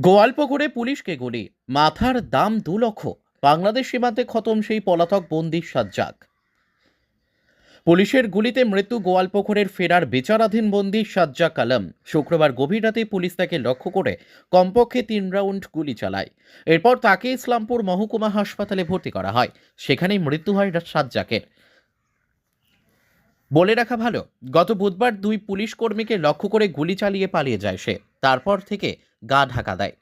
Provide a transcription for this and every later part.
গোয়ালপুকুরে পুলিশকে গুলি। মাথার দাম দু লক্ষ। বাংলাদেশ সীমান্তে খতম সেই পলাতক বন্দির সাজ্জাক। পুলিশের গুলিতে মৃত্যু গোয়ালপুকুরের ফেরার বিচারাধীন বন্দি সাজ্জাক আলম। শুক্রবার গভীর রাতে পুলিশ তাকে লক্ষ্য করে কমপক্ষে তিন রাউন্ড গুলি চালায়। এরপর তাকে ইসলামপুর মহকুমা হাসপাতালে ভর্তি করা হয়। সেখানেই মৃত্যু হয় সাজ্জাকের। বলে রাখা ভালো, গত বুধবার দুই পুলিশ কর্মীকে লক্ষ্য করে গুলি চালিয়ে পালিয়ে যায় সে। তারপর থেকে গা ঢাকা দেয়।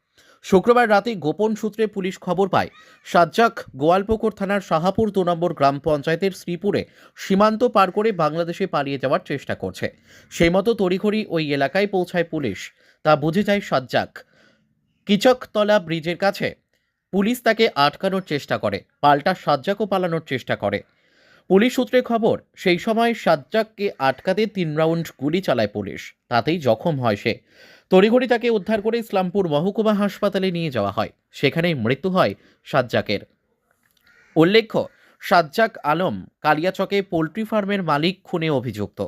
শুক্রবার রাতে গোপন সূত্রে পুলিশ খবর পায়, সাজ্জাক গোয়ালপুকুর থানার শাহাপুর দু নম্বর গ্রাম পঞ্চায়েতের শ্রীপুরে সীমান্ত পার করে বাংলাদেশে পালিয়ে যাওয়ার চেষ্টা করছে। সেই মতো তড়িঘড়ি ওই এলাকায় পৌঁছায় পুলিশ। তা বুঝে যায় সাজ্জাক। কিচকতলা ব্রিজের কাছে পুলিশ তাকে আটকানোর চেষ্টা করে, পাল্টা সাজ্জাকও পালানোর চেষ্টা করে। পুলিশ সূত্রে খবর, সেই সময় সাজ্জাককে আটকাতে তিন রাউন্ড গুলি চালায় পুলিশ, তাতেই জখম হয় সে। তড়িঘড়ি তাকে উদ্ধার করে ইসলামপুর মহকুমা হাসপাতালে নিয়ে যাওয়া হয়। সেখানেই মৃত্যু হয় সাজ্জাকের। উল্লেখ্য, সাজ্জাক আলম কালিয়াচকে পোলট্রি ফার্মের মালিক খুনে অভিযুক্ত।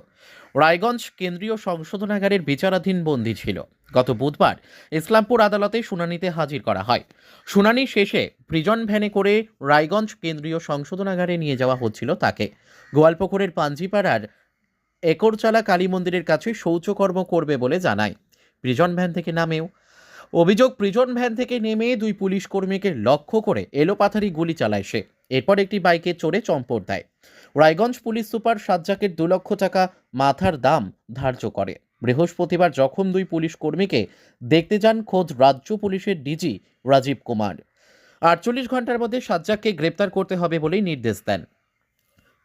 রায়গঞ্জ কেন্দ্রীয় সংশোধনাগারের বিচারাধীন বন্দী ছিল। গত বুধবার ইসলামপুর আদালতে শুনানিতে হাজির করা হয়। শুনানি শেষে প্রিজন ভ্যানে করে রায়গঞ্জ কেন্দ্রীয় সংশোধনাগারে নিয়ে যাওয়া হচ্ছিল তাকে। গোয়ালপুকুরের পাঞ্জিপাড়ার একরচালা কালী মন্দিরের কাছে শৌচকর্ম করবে বলে জানায়। প্রিজন ভ্যান থেকে নামেও। অভিযোগ, প্রিজন ভ্যান থেকে নেমে দুই পুলিশ কর্মীকে লক্ষ্য করে এলোপাথারি গুলি চালায় সে। এরপর একটি বাইকে চড়ে চম্পট দেয়। রায়গঞ্জ পুলিশ সুপার সাজ্জাকের দু লক্ষ টাকা মাথার দাম ধার্য করে। বৃহস্পতিবার জখম দুই পুলিশ কর্মীকে দেখতে যান খোঁজ রাজ্য পুলিশের ডিজি রাজীব কুমার। আটচল্লিশ ঘণ্টার মধ্যে সাজ্জাককে গ্রেপ্তার করতে হবে বলেই নির্দেশ দেন।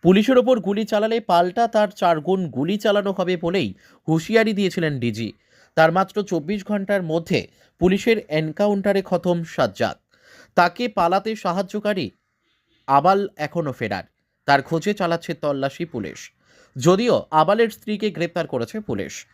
পুলিশের ওপর গুলি চালালে পাল্টা তার চারগুণ গুলি চালানো হবে বলেই হুঁশিয়ারি দিয়েছিলেন ডিজি। তার মাত্র চব্বিশ ঘণ্টার মধ্যে পুলিশের এনকাউন্টারে খতম সাজ্জাদ। তাকে পালাতে সাহায্যকারী আবাল এখনও ফেরার। তার খোঁজে চালাচ্ছে তল্লাশি পুলিশ। যদিও আবালের স্ত্রীকে গ্রেপ্তার করেছে পুলিশ।